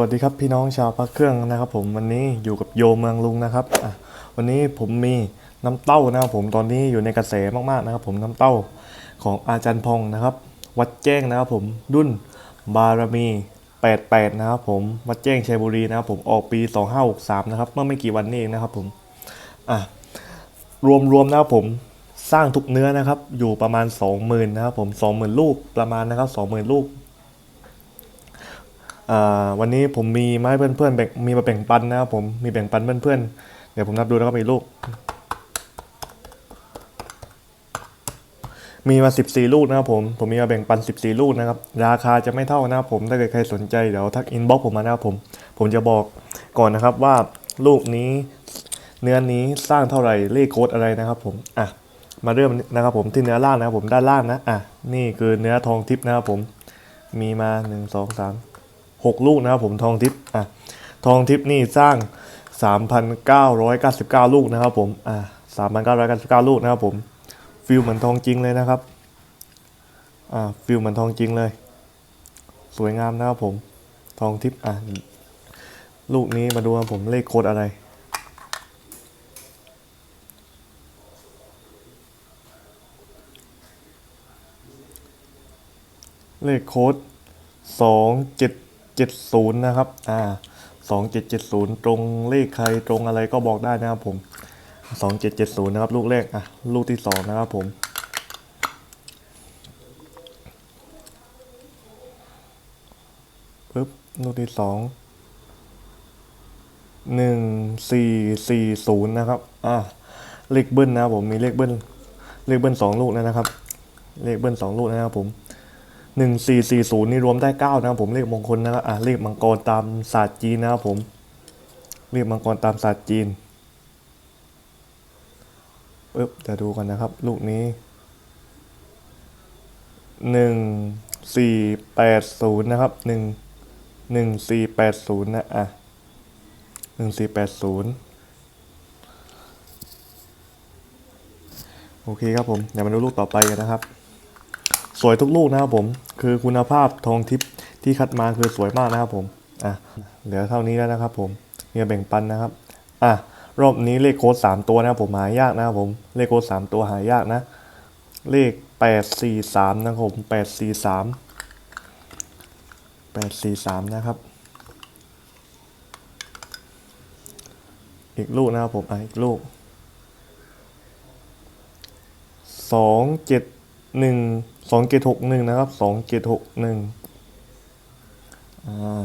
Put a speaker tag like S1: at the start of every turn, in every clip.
S1: วัสดีครับพี่น้องชาวพักเครื่องนะครับ ผมวันนี้อยู่กับโยเมืองลุงนะครับวันนี้ผมมีน้ำเต้านะครับผมตอนนี้อยู่ในกระแสมากๆนะครับ ผมน้ำเต้าของอาจารย์พองนะครับ วัดแจ้งนะครับผมรุ่นบารมี 88 นะครับผมวัดแจ้งชัยบุรีนะครับผมออกปี 2563 นะครับเมื่อไม่กี่วันนี้เองนะครับผมอะรวมๆนะครับผมสร้างทุกเนื้อนะครับ อยู่ประมาณ 20,000 นะครับผม 20,000 ลูกประมาณนะครับ 20,000 ลูก วันนี้ผมมีมาให้เพื่อนๆแบ่งมีมาแบ่งปันนะครับผมมีแบ่งปันเพื่อนๆ เดี๋ยวผมนับดูแล้วก็มีลูก มีมา 14 ลูกนะครับผมผมมีมาแบ่งปัน 14 ลูกนะครับ ราคาจะไม่เท่านะครับผมถ้าเกิดใครสนใจเดี๋ยวทักอินบ็อกผมมานะครับผม ผมจะบอกก่อนนะครับว่าลูกนี้เนื้อนี้สร้างเท่าไหร่เลขโค้ดอะไรนะครับผมอะมาเริ่มนะครับผมที่เนื้อล่างนะครับผมด้านล่างนะอะนี่คือเนื้อทองทิพย์นะครับผมมีมา 1 2 3 6 ลูกนะครับผมทองทิพย์อะทองทิพย์นี่สร้าง 3,999 ลูกนะครับผมอะ3,999 ลูกนะครับผมฟิลเหมือนทองจริงเลยนะครับอ่าฟิลเหมือนทองจริงเลย สวยงามนะครับผมทองทิพย์อะลูกนี้มาดูครับผมเลขโคดอะไรเลขโค้ดสอ งเจ็ดศูนย์นะครับ อ่าสองเจ็ดเจ็ดศูนย์ตรงเลขใครตรงอะไรก็บอกได้นะครับผมสองเจ็ดเจ็ดศูนย์นะครับ ลูกแรก อะ ลูกที่สองนะครับผมปึ๊บ ลูกที่สองหนึ่งสี่สี่ศูนย์นะครับ อ่า เลขเบิ้ลนะครับผม มีเลขเบิ้ล เลขเบิ้ลสองลูกนะครับ เลขเบิ้ลสองลูกนะครับผม หนึ่งสี่สี่ศูนย์นี่รวมได้เก้านะครับผมเลขมงคลนะครับอะเลขมังกรตามศาสตร์จีนนะครับผมเลขมังกรตามศาสตร์จีนปึ๊บเดี๋ยวดูกันนะครับ ลูกนี้หนึ่งสี่แปดศูนย์นะครับหนึ่งหนึ่งสี่แปดศูนย์นะอะหนึ่งสี่แปดศูนย์โอเคครับผม เดี๋ยวมาดูลูกต่อไปกันนะครับ สวยทุกลูกนะครับผม คือคุณภาพทองทิพย์ที่คัดมาคือสวยมากนะครับผม อะ เหลือเท่านี้แล้วนะครับผม เนี่ยแบ่งปันนะครับ อะ รอบนี้เลขโค้ดสามตัวนะครับผมหายากนะครับผม เลขโค้ดสามตัวหายากนะ เลขแปดสี่สามนะครับผมแปดสี่สามแปดสี่สามนะครับ อีกลูกนะครับผม อะ อีกลูกสองเจ็ดหนึ่ง สองเกตหกหนึ่งนะครับสองเกตหกหนึ่งอ่า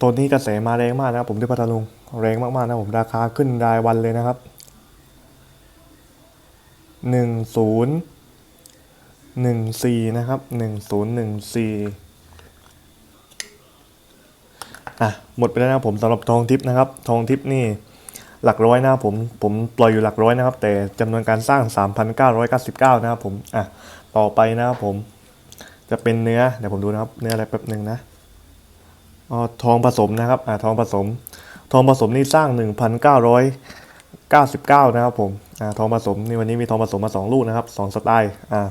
S1: ตัวนี้กระแสมาแรงมากนะครับ ผมที่พัทลุงแรงมากๆนะผมราคาขึ้นรายวันเลยนะครับหนึ่งศูนย์หนึ่งสี่นะครับหนึ่งศูนย์หนึ่งสี่อะหมดไปแล้วนะครับผมสำหรับทองทิพย์นะครับ ทองทิพย์นี่ หลักร้อยนะครับผมผมปล่อยอยู่หลักร้อยนะครับ แต่จำนวนการสร้าง 3,999 นะครับผมอะต่อไปนะครับผมจะเป็นเนื้อเดี๋ยวผมดูนะครับเนื้ออะไรแป๊บหนึ่งนะอ๋อทองผสมนะครับอะทองผสม ทองผสมนี่สร้าง 1,999 นะครับผมอะทองผสมนี่วันนี้มีทองผสมมา 2 ลูกนะครับ 2 สไตล์อะ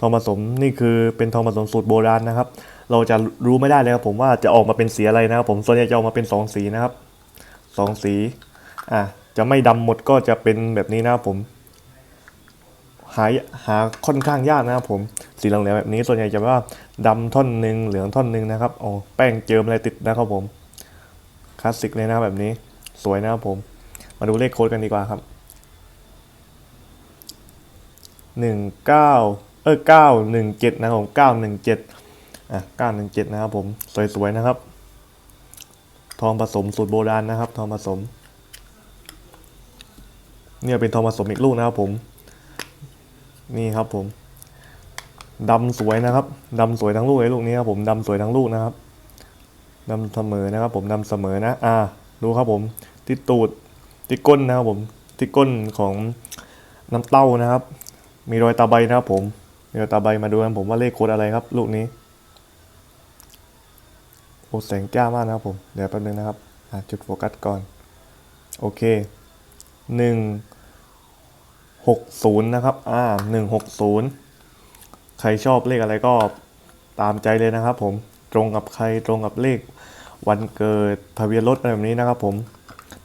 S1: ทองผสมนี่คือเป็นทองผสมสูตรโบราณนะครับ เราจะรู้ไม่ได้เลยครับผมว่าจะออกมาเป็นสีอะไรนะครับผมส่วนใหญ่จะออกมาเป็นสองสีนะครับสองสี อะจะไม่ดำหมดก็จะเป็นแบบนี้นะครับผม หาหาค่อนข้างยากนะครับผม สีเหลืองๆแบบนี้ส่วนใหญ่จะว่าดำท่อนหนึ่งเหลืองท่อนหนึ่งนะครับโอ้แป้งเจิมอะไรติดนะครับผมคลาสสิกเลยนะแบบนี้สวยนะครับผม มาดูเลขโค้ดกันดีกว่าครับหนึ่งเก้าเออเก้าหนึ่งเจ็ดนะครับผมเก้าหนึ่งเจ็ดอะเก้าหนึ่งเจ็ดนะครับผมสวยๆนะครับ ทองผสมสูตรโบราณนะครับ ทองผสม เนี่ยเป็นทองผสมอีกลูกนะครับผม นี่ครับผมดำสวยนะครับดำสวยทั้งลูกเลยลูกนี้ครับผมดำสวยทั้งลูกนะครับดำเสมอนะครับ ผมดำเสมอนะ อ่า ดูครับผม ที่ตูดที่ก้นนะครับผม ที่ก้นของน้ำเต้านะครับ มีรอยตาใบนะครับ ผม มีรอยตาใบมาดูกันผมว่าเลขโคดอะไรครับ ลูกนี้โอ้แสงจ้ามากนะครับผม เดี๋ยวแป๊บนึงนะครับจุดโฟกัสก่อน โอเคหนึ่ง หกศูนย์นะครับ อ่าหนึ่งหกศูนย์ใครชอบเลขอะไรก็ตามใจเลยนะครับผม ตรงกับใครตรงกับเลข วันเกิดทะเบียนรถอะไรแบบนี้นะครับผม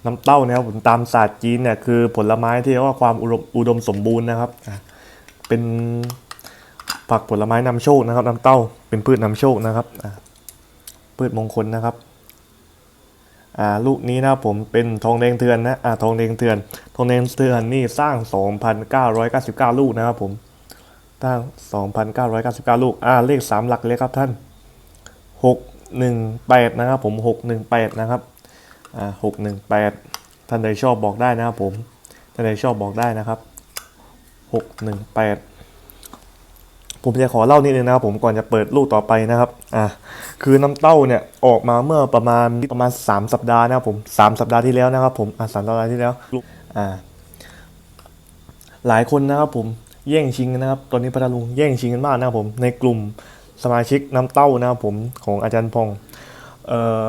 S1: น้ำเต้านะครับผมตามศาสตร์จีนเนี่ยคือผลไม้ที่เรียกว่าความอุดมอุดมสมบูรณ์นะครับ เป็นผักผลไม้นำโชคนะครับ น้ำเต้าเป็นพืชนำโชคนะครับพืชมงคลนะครับ อ่าลูกนี้นะผมเป็นทองแดงเถือนนะอ่าทองแดงเถือนทองแดงเถือนนี่สร้าง 2,999 ลูกนะครับผมสร้าง 2,999 ลูกอ่าเลข 3 หลักเลยครับท่าน 618 นะครับผม 618 นะครับอ่า618 ท่านใดชอบบอกได้นะครับผมท่านใดชอบบอกได้นะครับ 618 ผมจะขอเล่านิดนึงนะครับผมก่อนจะเปิดลูกต่อไปนะครับอ่าคือน้ำเต้าเนี่ยออกมาเมื่อประมาณประมาณ 3 สัปดาห์นะครับผมสามสัปดาห์ที่แล้วนะครับผมอ่าสามสัปดาห์ที่แล้วลูกอ่าหลายคนนะครับผมแย่งชิงกันนะครับ ตอนนี้พัทลุงแย่งชิงกันมากนะครับผมในกลุ่มสมาชิกน้ำเต้านะครับผมของอาจารย์พงศ์เอ่อ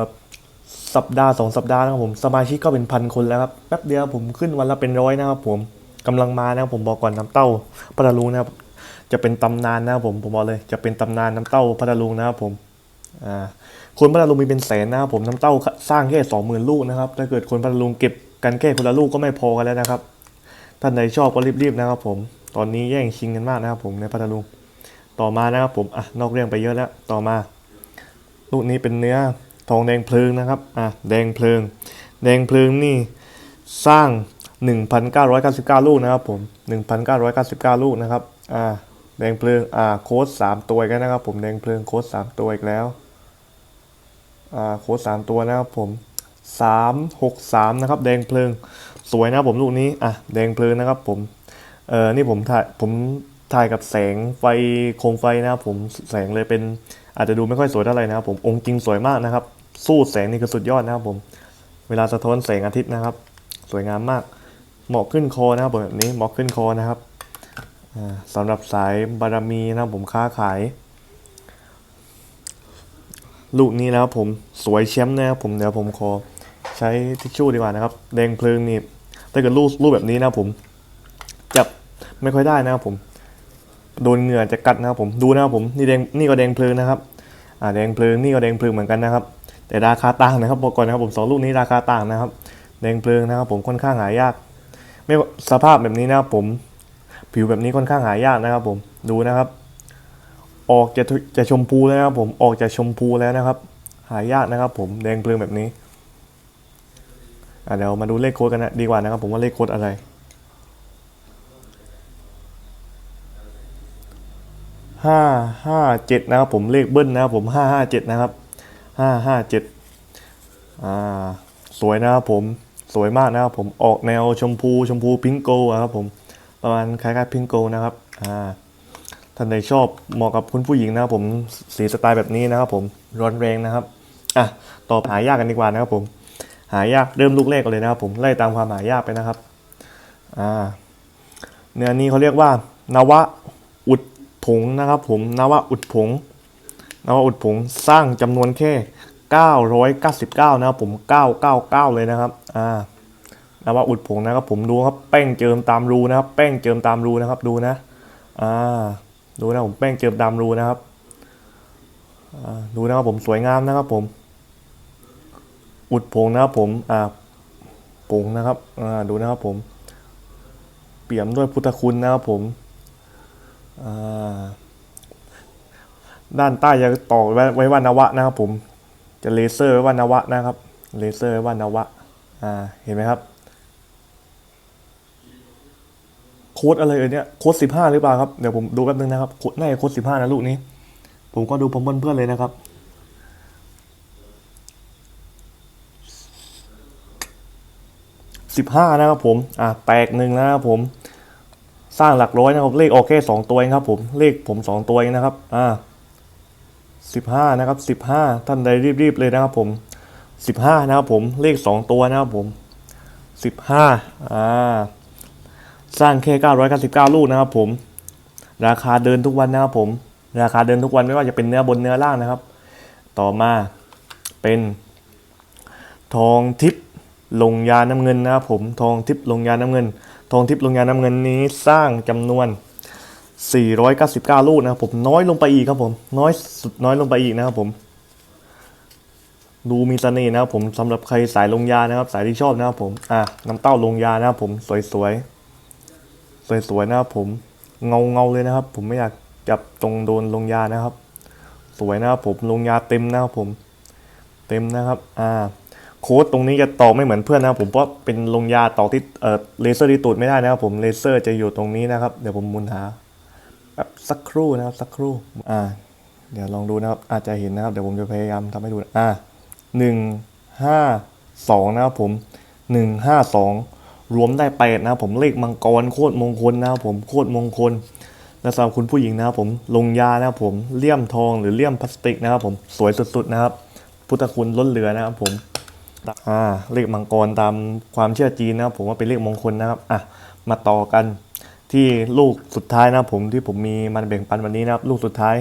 S1: สัปดาห์สองสัปดาห์นะครับผมสมาชิกก็เป็นพันคนแล้วครับแป๊บเดียวผมขึ้นวันละเป็นร้อยนะครับผมกำลังมานะครับผมบอกก่อนน้ำเต้าพัทลุงนะครับ จะเป็นตำนานนะครับผมผมบอกเลย จะเป็นตำนานน้ำเต้าพัทลุงนะครับผมอ่าคนพัทลุงมีเป็นแสนนะครับผมน้ำเต้าสร้างแค่สองหมื่นลูกนะครับถ้าเกิดคนพัทลุงเก็บกันแค่คนละลูกก็ไม่พอกันแล้วนะครับท่านใดชอบก็รีบๆนะครับ ผมตอนนี้แย่งชิงกันมากนะครับ ผมในพัทลุงต่อมานะครับผมอะนอกเรื่องไปเยอะแล้วต่อมา ลูกนี้เป็นเนื้อทองแดงเพลิงนะครับอะแดงเพลิง แดงเพลิงนี่สร้าง 1,999 ลูกนะครับผม 1,999 ลูกนะครับอ่า แดงเพลิงอ่าโค้ด3ตัวอีกันนะครับผมแดงเพลิงโค้ด3ตัวอีกแล้วอ่าโค้ด3ตัวนะครับผม363นะครับ แดงเพลิงสวยนะครับผมลูกนี้อะแดงเพลิงนะครับผมเออนี่ผมถ่ายผมถ่ายกับแสงไฟโคมไฟนะครับผมแสงเลยเป็นอาจจะดูไม่ค่อยสวยเท่าไหร่นะครับผมองค์จริงสวยมากนะครับ สู้แสงนี่คือสุดยอดนะครับผมเวลาสะท้อนแสงอาทิตย์นะครับ สวยงามมากเหมาะขึ้นคอนะครับแบบนี้เหมาะขึ้นคอนะครับ สำหรับสายบารมีนะครับผมค้าขาย ลูกนี้นะครับผมสวยแชมป์นะครับผมเดี๋ยวผมขอใช้ทิชชู่ดีกว่านะครับ แดงเพลิงนี่ถ้าเกิดลูกลูกแบบนี้นะครับผมจับไม่ค่อยได้นะครับผม โดนเหงื่อจะกัดนะครับผมดูนะครับผมนี่แดงนี่ก็แดงเพลิงนะครับอ่าแดงเพลิงนี่ก็แดงเพลิงเหมือนกันนะครับ แต่ราคาต่างนะครับบอกก่อนนะครับผมสองลูกนี้ราคาต่างนะครับ แดงเพลิงนะครับ ผมค่อนข้างหายาก ไม่สภาพแบบนี้นะครับผม ผิวแบบนี้ค่อนข้างหายากนะครับผมดูนะครับ ออกจะจะชมพูแล้วนะครับผมออกจะชมพูแล้วนะครับ หายากนะครับ ผมแดงเพลิงแบบนี้อเดี๋ยวมาดูเลขโค้ดกันนะดีกว่านะครับ ผมว่าเลขโค้ดอะไรห้าห้าเจ็ดนะครับผมเลขเบิ้ลนะครับผมห้าห้าเจ็ดนะครับห้าห้าเจ็ดอ่าสวยนะครับผมสวยมากนะครับผมออกแนวชมพูชมพูพิงโกะครับผม ประมาณคล้ายๆพิงโกนะครับอ่าท่านใดชอบเหมาะกับคุณผู้หญิงนะครับผมสีสไตล์แบบนี้นะครับผมร้อนแรงนะครับอะต่อหายากกันดีกว่านะครับผม หายากเริ่มลูกแรกกันเลยนะครับผมไล่ตามความหายากไปนะครับอ่าเนื้อนี้เขาเรียกว่านวะอุดผงนะครับผมนวะอุดผงนวะอุดผงสร้างจำนวนแค่ 999 นะครับผม 999 เลยนะครับอ่า นวะอุดผงนะครับผมดูครับแป้งเจิมตามรูนะครับแป้งเจิมตามรูนะครับดูนะอ่าดูนะผมแป้งเจิมตามรูนะครับอ่าดูนะครับผมสวยงามนะครับผม อุดผงนะครับผมอ่าผงนะครับอ่าดูนะครับผม เปี่ยมด้วยพุทธคุณนะครับผมอ่าด้านใต้จะต่อไว้ไว้ว่านวะนะครับผม จะเลเซอร์ไว้ว่านวะนะครับ เลเซอร์ไว้ว่านวะ อ่า เห็นไหมครับ โค้ดอะไรเอ่ยเนี่ยโค้ดสิบห้าหรือเปล่าครับเดี๋ยวผมดูแป๊บนึงนะครับโค้ดน่าจะโค้ดสิบห้านะลูกนี้ ผมก็ดูพร้อมเพื่อนๆเลยนะครับสิบห้านะครับผมอ่าแตกหนึ่งนะครับผม สร้างหลักร้อยนะครับ เลขออกแค่สองตัวเองครับ ผมเลขผมสองตัวเองนะครับอ่าสิบห้านะครับสิบห้าท่านใดรีบๆเลยนะครับ ผมสิบห้านะครับผมเลขสองตัวนะครับผมสิบห้าอ่า สร้างแค่เก้าร้อยเก้าสิบเก้าลูกนะครับผม ราคาเดินทุกวันนะครับผม ราคาเดินทุกวันไม่ว่าจะเป็นเนื้อบนเนื้อล่างนะครับ ต่อมาเป็นทองทิพย์ลงยาน้ำเงินนะครับผม ทองทิพย์ลงยาน้ำเงิน ทองทิพย์ลงยาน้ำเงินนี้สร้างจำนวน 499 ลูกนะครับผม น้อยลงไปอีกครับผม น้อยสุดน้อยลงไปอีกนะครับผม ดูมีเสน่ห์นะครับผมสำหรับใครสายลงยานะครับ สายที่ชอบนะครับผม อะน้ำเต้าลงยานะครับผม สวยๆ สวยๆนะครับผมเงาเงาๆเลยนะครับ ผมไม่อยากจับตรงโดนลงยานะครับ สวยนะครับผมลงยาเต็มนะครับผม เต็มนะครับอ่าโค้ดตรงนี้จะต่อไม่เหมือนเพื่อนนะครับผมเพราะเป็นลงยาต่อที่เอ่อเลเซอร์ที่ตูดไม่ได้นะครับผมเลเซอร์จะอยู่ตรงนี้นะครับเดี๋ยวผมมุนหาแบบสักครู่นะครับสักครู่อ่าเดี๋ยวลองดูนะครับ อาจจะเห็นนะครับเดี๋ยวผมจะพยายามทำให้ดูนะอ่าหนึ่งห้าสองนะครับผมหนึ่งห้าสอง รวมได้แปดนะผมเลขมังกรโคตรมงคลนะผมโคตรมงคลและสำหรับคุณผู้หญิงนะครับผมลงยานะครับผมเลี่ยมทองหรือเลี่ยมพลาสติกนะครับผมสวยสุดๆนะครับ พุทธคุณล้นเหลือนะครับผมอ่าเลขมังกรตามความเชื่อจีนนะครับผมว่าเป็นเลขมงคลนะครับอะมาต่อกันที่ลูกสุดท้ายนะครับผมที่ผมมีมันแบ่งปันวันนี้นะครับ ลูกสุดท้าย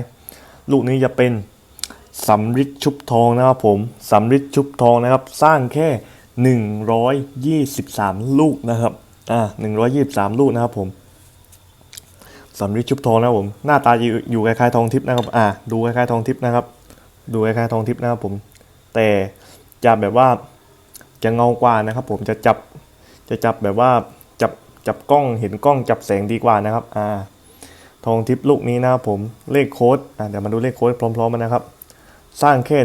S1: ลูกนี้จะเป็นสำริดชุบทองนะครับผมสำริดชุบทองนะครับ สร้างแค่ 123 ลูกนะครับ อ่า123 ลูกนะครับผมสำริดชุบทองนะผมหน้าตาอยู่อยู่คล้ายๆทองทิพย์นะครับ อ่า ดูคล้ายๆทองทิพย์นะครับ ดูคล้ายๆทองทิพย์นะครับผม แต่จะแบบว่าจะเงากว่านะครับ ผมจะจับจะจับแบบว่าจับจับกล้องเห็นกล้องจับแสงดีกว่านะครับ อ่า ทองทิพย์ลูกนี้นะครับผมเลขโค้ดอ่าเดี๋ยวมาดูเลขโค้ดพร้อมๆกันนะครับ สร้างแค่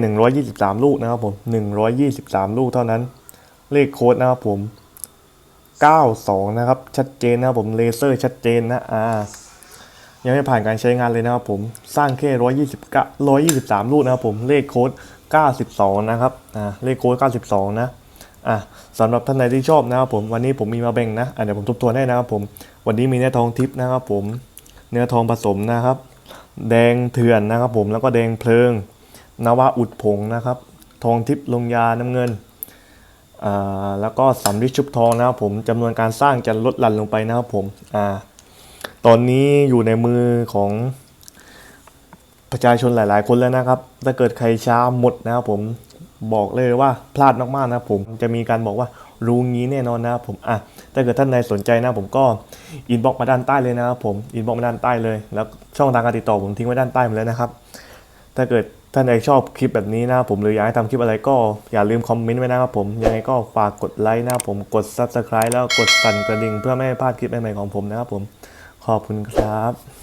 S1: 123 ลูกนะครับผม 123 ลูกเท่านั้น เลขโค้ดนะครับผม 92 นะครับ ชัดเจนนะครับผมเลเซอร์ชัดเจนนะอ่ายังไม่ผ่านการใช้งานเลยนะครับผม สร้างแค่129 123 ลูกนะครับผม เลขโค้ด 92 นะครับอ่าเลขโค้ด 92 นะอะสำหรับท่านใดที่ชอบนะครับผม วันนี้ผมมีมาแบ่งนะอะเดี๋ยวผมทบทวนให้นะครับผม วันนี้มีเนื้อทองทิพย์นะครับผม เนื้อทองผสมนะครับ แดงเถื่อนนะครับผม แล้วก็แดงเพลิง นวะอุดผงนะครับ ทองทิพย์ลงยาน้ำเงิน แล้วก็สำริดชุบทองนะครับผมจำนวนการสร้างจะลดหลั่นลงไปนะครับผมอตอนนี้อยู่ในมือของประชาชนหลาย ๆ คนแล้วนะครับ ถ้าเกิดใครช้าหมดนะครับผมบอกเลยว่าพลาดมาก ๆ นะครับผมจะมีการบอกว่ารู้งี้แน่นอนนะครับผมอะถ้าเกิดท่านใดสนใจนะผมก็อินบ็อกมาด้านใต้เลยนะครับผมอินบ็อกมาด้านใต้เลย แล้วช่องทางการติดต่อผมทิ้งไว้ด้านใต้หมดเลยนะครับ ถ้าเกิด ถ้าใครชอบคลิปแบบนี้นะครับผมหรืออยากให้ทำคลิปอะไรก็อย่าลืมคอมเมนต์ไว้นะครับผมยังไงก็ฝากกดไลค์นะครับผมกด subscribe แล้วกดสั่นกระดิ่งเพื่อไม่ให้พลาดคลิปใหม่ๆของผมนะครับผมขอบคุณครับ